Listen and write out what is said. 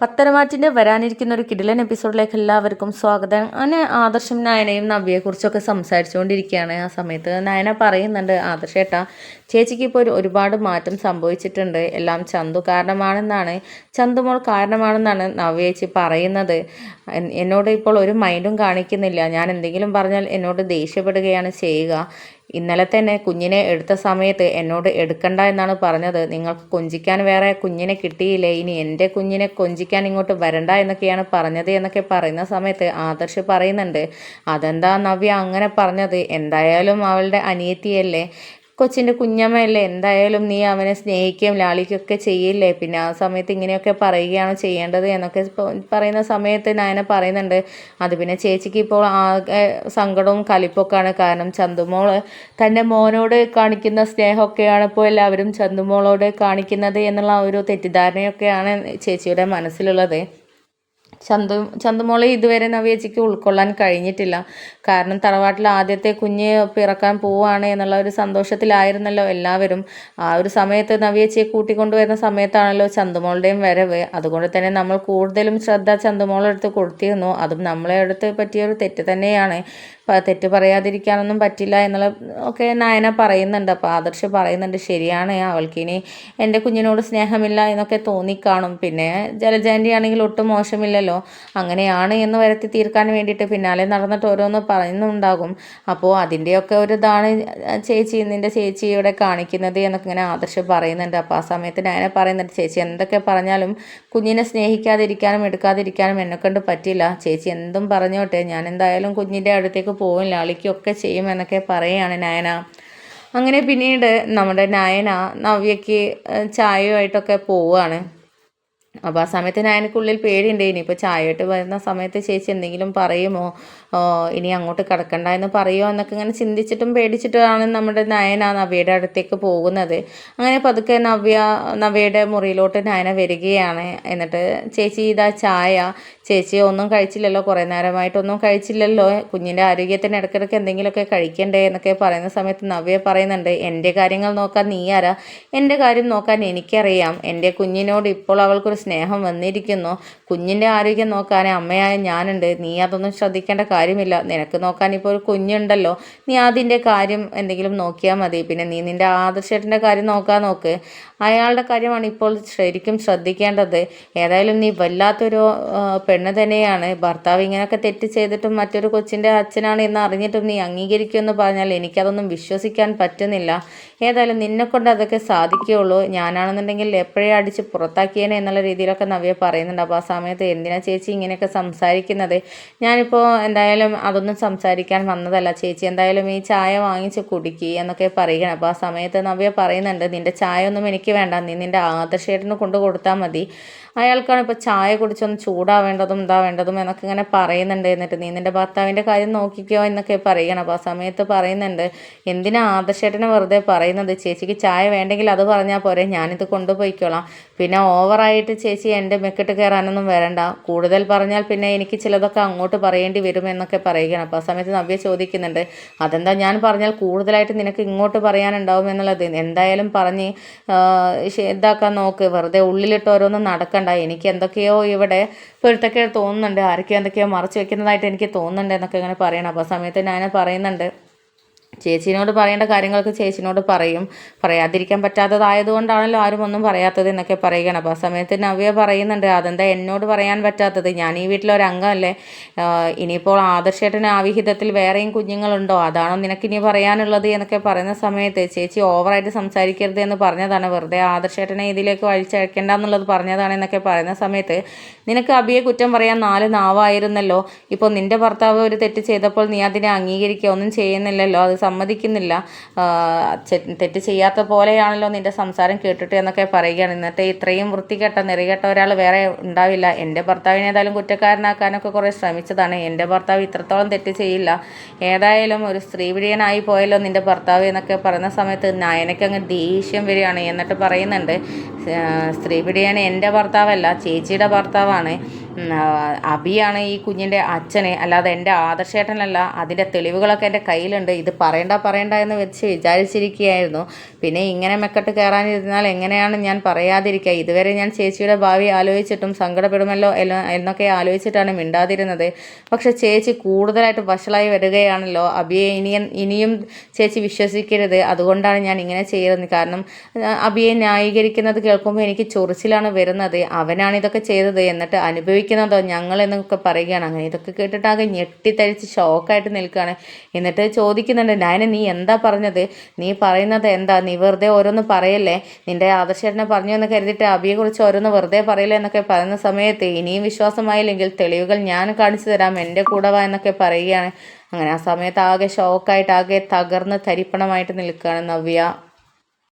പത്തരമാറ്റിന്റെ വരാനിരിക്കുന്ന ഒരു കിടിലൻ എപ്പിസോഡിലേക്ക് എല്ലാവർക്കും സ്വാഗതം. അങ്ങനെ ആദർശം നയനയും നവ്യയെക്കുറിച്ചൊക്കെ സംസാരിച്ചുകൊണ്ടിരിക്കുകയാണ് ആ സമയത്ത്. നയന പറയുന്നുണ്ട് ആദർശ ഏട്ടാ ചേച്ചിക്ക് ഇപ്പോൾ ഒരു ഒരുപാട് മാറ്റം സംഭവിച്ചിട്ടുണ്ട്. എല്ലാം ചന്തു കാരണമാണെന്നാണ് ചന്തുമോൾ കാരണമാണെന്നാണ് നവ്യേച്ചി പറയുന്നത്. എന്നോട് ഇപ്പോൾ ഒരു മൈൻഡും കാണിക്കുന്നില്ല. ഞാൻ എന്തെങ്കിലും പറഞ്ഞാൽ എന്നോട് ദേഷ്യപ്പെടുകയാണ് ചെയ്യുക. ഇന്നലെ തന്നെ കുഞ്ഞിനെ എടുത്ത സമയത്ത് എന്നോട് എടുക്കണ്ട എന്നാണ് പറഞ്ഞത്. നിങ്ങൾക്ക് കൊഞ്ചിക്കാൻ വേറെ കുഞ്ഞിനെ കിട്ടിയില്ലേ? ഇനി എന്റെ കുഞ്ഞിനെ കൊഞ്ചിക്കാൻ ഇങ്ങോട്ട് വരണ്ട എന്നൊക്കെയാണ് പറഞ്ഞത് എന്നൊക്കെ പറയുന്ന സമയത്ത് ആദർശ് പറയുന്നുണ്ട്. അതെന്താ നവ്യ അങ്ങനെ പറഞ്ഞത്? എന്തായാലും അവളുടെ അനിയത്തിയല്ലേ? കൊച്ചിന്റെ കുഞ്ഞമ്മയല്ലേ എന്തായാലും നീ അവനെ സ്നേഹിക്കുകയും ലാളിക്കുകയൊക്കെ ചെയ്യില്ലേ? പിന്നെ ആ സമയത്ത് ഇങ്ങനെയൊക്കെ പറയുകയാണ് ചെയ്യേണ്ടത് എന്നൊക്കെ പറയുന്ന സമയത്ത് നയന പറയുന്നുണ്ട്. അത് പിന്നെ ചേച്ചിക്ക് ഇപ്പോൾ ആകെ സങ്കടവും കലിപ്പൊക്കെയാണ്. കാരണം ചന്തുമോൾ തന്റെ മോനോട് കാണിക്കുന്ന സ്നേഹമൊക്കെയാണ് ഇപ്പോൾ എല്ലാവരും ചന്തുമോളോട് കാണിക്കുന്നത് എന്നുള്ള ഒരു തെറ്റിദ്ധാരണയൊക്കെയാണ് ചേച്ചിയുടെ മനസ്സിലുള്ളത്. ചന്തു ചന്തുമോളെ ഇതുവരെ നവ്യേച്ചിക്ക് ഉൾക്കൊള്ളാൻ കഴിഞ്ഞിട്ടില്ല. കാരണം തറവാട്ടിൽ ആദ്യത്തെ കുഞ്ഞ് പിറക്കാൻ പോവുകയാണ് എന്നുള്ള ഒരു സന്തോഷത്തിലായിരുന്നല്ലോ എല്ലാവരും. ആ ഒരു സമയത്ത് നവ്യേച്ചിയെ കൂട്ടിക്കൊണ്ടുവരുന്ന സമയത്താണല്ലോ ചന്തുമോളുടെയും വരവ്. അതുകൊണ്ട് തന്നെ നമ്മൾ കൂടുതലും ശ്രദ്ധ ചന്തുമോളെടുത്ത് കൊടുത്തിരുന്നു. അതും നമ്മളെ അടുത്ത് പറ്റിയൊരു തെറ്റ് തന്നെയാണ്. തെറ്റ് പറയാതിരിക്കാനൊന്നും പറ്റില്ല എന്നുള്ള ഒക്കെ നായന പറയുന്നുണ്ട്. അപ്പോൾ ആദർശ് പറയുന്നുണ്ട് ശരിയാണ്. അവൾക്കിനി എന്റെ കുഞ്ഞിനോട് സ്നേഹമില്ല എന്നൊക്കെ തോന്നിക്കാണും. പിന്നെ ജലജാന്റെ ആണെങ്കിൽ ഒട്ടും മോശമില്ലല്ലോ അങ്ങനെയാണ് എന്ന് വരുത്തി തീർക്കാൻ വേണ്ടിയിട്ട് പിന്നാലെ നടന്നിട്ട് ഓരോന്ന് പറയുന്നുണ്ടാകും. അപ്പോൾ അതിന്റെയൊക്കെ ഒരു ഇതാണ് ചേച്ചി നിന്റെ ചേച്ചി ഇവിടെ കാണിക്കുന്നത് എന്നൊക്കെ ഇങ്ങനെ ആദർശ് പറയുന്നുണ്ട്. അപ്പോൾ ആ സമയത്ത് നയന പറയുന്നുണ്ട് ചേച്ചി എന്തൊക്കെ പറഞ്ഞാലും കുഞ്ഞിനെ സ്നേഹിക്കാതിരിക്കാനും എടുക്കാതിരിക്കാനും എന്നെ കൊണ്ട് പറ്റില്ല. ചേച്ചി എന്തും പറഞ്ഞോട്ടെ. ഞാൻ എന്തായാലും കുഞ്ഞിന്റെ അടുത്തേക്ക് പോകും ലാളിക്കൊക്കെ ചെയ്യും എന്നൊക്കെ പറയുകയാണ് നയന. അങ്ങനെ പിന്നീട് നമ്മുടെ നയന നവ്യയ്ക്ക് ചായയുമായിട്ടൊക്കെ പോവുകയാണ്. അപ്പോൾ ആ സമയത്ത് നയനക്കുള്ളിൽ പേടിയുണ്ട്. ഇനിയിപ്പോൾ ചായയിട്ട് വരുന്ന സമയത്ത് ചേച്ചി എന്തെങ്കിലും പറയുമോ? ഇനി അങ്ങോട്ട് കിടക്കണ്ട എന്ന് പറയുമോ എന്നൊക്കെ ഇങ്ങനെ ചിന്തിച്ചിട്ടും പേടിച്ചിട്ടുമാണ് നമ്മുടെ നയന നവ്യയുടെ അടുത്തേക്ക് പോകുന്നത്. അങ്ങനെ പതുക്കെ നവ്യ നവ്യയുടെ മുറിയിലോട്ട് നയന വരികയാണ്. എന്നിട്ട് ചേച്ചി ഇതാ ചായ. ചേച്ചി ഒന്നും കഴിച്ചില്ലല്ലോ. കുറേ നേരമായിട്ടൊന്നും കഴിച്ചില്ലല്ലോ. കുഞ്ഞിന്റെ ആരോഗ്യത്തിന് ഇടയ്ക്കിടയ്ക്ക് എന്തെങ്കിലുമൊക്കെ കഴിക്കണ്ടേ? എന്നൊക്കെ പറയുന്ന സമയത്ത് നവ്യ പറയുന്നുണ്ട് എന്റെ കാര്യങ്ങൾ നോക്കാൻ നീ ആരാ? എന്റെ കാര്യം നോക്കാൻ എനിക്കറിയാം. എന്റെ കുഞ്ഞിനോട് ഇപ്പോൾ അവൾക്കൊരു സ്നേഹം വന്നിരിക്കുന്നു. കുഞ്ഞിന്റെ ആരോഗ്യം നോക്കാൻ അമ്മയായ ഞാനുണ്ട്. നീ അതൊന്നും ശ്രദ്ധിക്കേണ്ട കാര്യമില്ല. നിനക്ക് നോക്കാൻ ഇപ്പോൾ ഒരു കുഞ്ഞുണ്ടല്ലോ. നീ അതിന്റെ കാര്യം എന്തെങ്കിലും നോക്കിയാൽ മതി. പിന്നെ നീ നിന്റെ ആദർശേട്ടന്റെ കാര്യം നോക്കാൻ നോക്ക്. അയാളുടെ കാര്യമാണ് ഇപ്പോൾ ശരിക്കും ശ്രദ്ധിക്കേണ്ടത്. ഏതായാലും നീ വല്ലാത്തൊരു പെണ്ണ് തന്നെയാണ്. ഭർത്താവ് ഇങ്ങനെയൊക്കെ തെറ്റ് ചെയ്തിട്ടും മറ്റൊരു കൊച്ചിന്റെ അച്ഛനാണ് എന്ന് അറിഞ്ഞിട്ടും നീ അംഗീകരിക്കുമെന്ന് പറഞ്ഞാൽ എനിക്കതൊന്നും വിശ്വസിക്കാൻ പറ്റുന്നില്ല. ഏതായാലും നിന്നെക്കൊണ്ട് അതൊക്കെ സാധിക്കുകയുള്ളൂ. ഞാനാണെന്നുണ്ടെങ്കിൽ എപ്പോഴേ അടിച്ച് പുറത്താക്കിയേനെ എന്നുള്ള രീതിയിലൊക്കെ നവ്യ പറയുന്നുണ്ട്. അപ്പോൾ ആ സമയത്ത് എന്തിനാ ചേച്ചി ഇങ്ങനെയൊക്കെ സംസാരിക്കുന്നത്? ഞാനിപ്പോൾ എന്തായാലും അതൊന്നും സംസാരിക്കാൻ വന്നതല്ല. ചേച്ചി എന്തായാലും ഈ ചായ വാങ്ങിച്ച് കുടിക്കുക എന്നൊക്കെ പറയുകയാണ്. അപ്പോൾ ആ സമയത്ത് നവ്യ പറയുന്നുണ്ട് നിന്റെ ചായ ഒന്നും എനിക്ക് വേണ്ട. നീ നിന്റെ ആദർശേട്ടന് കൊണ്ട് കൊടുത്താൽ മതി. അയാൾക്കാണ് ഇപ്പോൾ ചായ കുടിച്ചൊന്ന് ചൂടാവേണ്ടതും ഇതാവേണ്ടതും എന്നൊക്കെ ഇങ്ങനെ പറയുന്നുണ്ട്. എന്നിട്ട് നീ നിന്റെ ഭർത്താവിന്റെ കാര്യം നോക്കിക്കോ എന്നൊക്കെ പറയുകയാണ്. അപ്പോൾ ആ സമയത്ത് പറയുന്നുണ്ട് എന്തിനാ ആദർശേട്ടനെ വെറുതെ പറയുന്നത്? ചേച്ചിക്ക് ചായ വേണ്ടെങ്കിൽ അത് പറഞ്ഞാൽ പോരെ. ഞാനിത് കൊണ്ടുപോയിക്കോളാം. പിന്നെ ഓവറായിട്ട് ചേച്ചി എന്റെ മെക്കിട്ട് കയറാനൊന്നും വരണ്ട. കൂടുതൽ പറഞ്ഞാൽ പിന്നെ എനിക്ക് ചിലതൊക്കെ അങ്ങോട്ട് പറയേണ്ടി വരും എന്നൊക്കെ പറയുകയാണ്. അപ്പോൾ ആ സമയത്ത് നവ്യ ചോദിക്കുന്നുണ്ട് അതെന്താ ഞാൻ പറഞ്ഞാൽ കൂടുതലായിട്ട് നിനക്ക് ഇങ്ങോട്ട് പറയാനുണ്ടാവും എന്നുള്ളത്? എന്തായാലും പറഞ്ഞ് ഇതാക്കാൻ നോക്ക്. വെറുതെ ഉള്ളിലിട്ട് ഓരോന്നും നടക്കണ്ട. എനിക്ക് എന്തൊക്കെയോ ഇവിടെ പൊരുത്തൊക്കെ തോന്നുന്നുണ്ട്. ആരൊക്കെയോ എന്തൊക്കെയോ മറച്ചു വെക്കുന്നതായിട്ട് എനിക്ക് തോന്നുന്നുണ്ട് എന്നൊക്കെ ഇങ്ങനെ പറയണം. അപ്പോൾ ആ സമയത്ത് ഞാൻ പറയുന്നുണ്ട് ചേച്ചിനോട് പറയേണ്ട കാര്യങ്ങളൊക്കെ ചേച്ചിനോട് പറയും. പറയാതിരിക്കാൻ പറ്റാത്തതായതുകൊണ്ടാണല്ലോ ആരും ഒന്നും പറയാത്തത് എന്നൊക്കെ പറയുകയാണ്. അപ്പോൾ ആ സമയത്ത് നവ്യ പറയുന്നുണ്ട് അതെന്താ എന്നോട് പറയാൻ പറ്റാത്തത്? ഞാൻ ഈ വീട്ടിലൊരു അംഗമല്ലേ? ഇനിയിപ്പോൾ ആദർശേട്ടന് ആ വിഹിതത്തിൽ വേറെയും കുഞ്ഞുങ്ങളുണ്ടോ? അതാണോ നിനക്ക് ഇനി പറയാനുള്ളത്? എന്നൊക്കെ പറയുന്ന സമയത്ത് ചേച്ചി ഓവറായിട്ട് സംസാരിക്കരുത് എന്ന് പറഞ്ഞതാണ്. വെറുതെ ആദർശേട്ടനെ ഇതിലേക്ക് വഴിച്ചയക്കേണ്ട എന്നുള്ളത് പറഞ്ഞതാണ് എന്നൊക്കെ പറയുന്ന സമയത്ത് നിനക്ക് അബിയെ കുറ്റം പറയാൻ നാല് നാവായിരുന്നല്ലോ. ഇപ്പോൾ നിന്റെ ഭർത്താവ് ഒരു തെറ്റ് ചെയ്തപ്പോൾ നീ അതിനെ അംഗീകരിക്കുക ഒന്നും ചെയ്യുന്നില്ലല്ലോ. അത് സമ്മതിക്കുന്നില്ല. തെറ്റ് ചെയ്യാത്ത പോലെയാണല്ലോ നിന്റെ സംസാരം കേട്ടിട്ട് എന്നൊക്കെ പറയുകയാണ്. ഇന്നത്തെ ഇത്രയും വൃത്തികെട്ട നിറകെട്ട ഒരാൾ വേറെ ഉണ്ടാവില്ല. എന്റെ ഭർത്താവിനെ ഏതായാലും കുറ്റക്കാരനാക്കാനൊക്കെ കുറേ ശ്രമിച്ചതാണ്. എന്റെ ഭർത്താവ് ഇത്രത്തോളം തെറ്റ് ചെയ്യില്ല. ഏതായാലും ഒരു സ്ത്രീ വിടിയനായി പോയല്ലോ നിന്റെ ഭർത്താവ് എന്നൊക്കെ പറയുന്ന സമയത്ത് നയനയ്ക്ക് അങ്ങ് ദേഷ്യം വരികയാണ്. എന്നിട്ട് പറയുന്നുണ്ട് ആ, സ്ത്രീ പിടിയാൻ എന്റെ ഭർത്താവല്ല ചേച്ചിയുടെ ഭർത്താവാണ്. അബിയാണ് ഈ കുഞ്ഞിന്റെ അച്ഛന് അല്ലാതെ എന്റെ ആദർശേട്ടനല്ല അതിന്റെ തെളിവുകളൊക്കെ എന്റെ കയ്യിലുണ്ട്. ഇത് പറയണ്ട പറയണ്ട എന്ന് വെച്ച് വിചാരിച്ചിരിക്കുകയായിരുന്നു. പിന്നെ ഇങ്ങനെ മെക്കെട്ട് കയറാനിരുന്നാൽ എങ്ങനെയാണ് ഞാൻ പറയാതിരിക്കുക? ഇതുവരെ ഞാൻ ചേച്ചിയുടെ ഭാവി ആലോചിച്ചിട്ടും സങ്കടപ്പെടുമല്ലോ എന്നൊക്കെ ആലോചിച്ചിട്ടാണ് മിണ്ടാതിരുന്നത്. പക്ഷെ ചേച്ചി കൂടുതലായിട്ട് വഷളായി വരികയാണല്ലോ. അബിയെ ഇനിയും ഇനിയും ചേച്ചി വിശ്വസിക്കരുത്. അതുകൊണ്ടാണ് ഞാൻ ഇങ്ങനെ ചെയ്യുന്നത് കാരണം അബിയെ ന്യായീകരിക്കുന്നത് കേൾക്കുമ്പോൾ എനിക്ക് ചൊറിച്ചിലാണ് വരുന്നത്. അവനാണ് ഇതൊക്കെ ചെയ്തത്. എന്നിട്ട് അനുഭവിക്കുന്നതോ ഞങ്ങൾ എന്നൊക്കെ പറയുകയാണ്. അങ്ങനെ ഇതൊക്കെ കേട്ടിട്ടാകെ ഞെട്ടിത്തരിച്ച് ഷോക്കായിട്ട് നിൽക്കുകയാണ്. എന്നിട്ട് ചോദിക്കുന്നുണ്ട് ഞാൻ നീ എന്താ പറഞ്ഞത്? നീ പറയുന്നത് എന്താ? നീ വെറുതെ ഓരോന്ന് പറയല്ലേ? നിന്റെ ആദർശേട്ടനെ പറഞ്ഞു എന്ന് കരുതിയിട്ട് അബിയെക്കുറിച്ച് ഓരോന്ന് വെറുതെ പറയല്ലേ എന്നൊക്കെ പറയുന്ന സമയത്ത് ഇനിയും വിശ്വാസമായില്ലെങ്കിൽ തെളിവുകൾ ഞാൻ കാണിച്ചു തരാം എന്റെ കൂടെ വാ എന്നൊക്കെ പറയുകയാണ്. അങ്ങനെ ആ സമയത്ത് ആകെ ഷോക്കായിട്ട് ആകെ തകർന്ന് തരിപ്പണമായിട്ട് നിൽക്കുകയാണ് നവ്യ.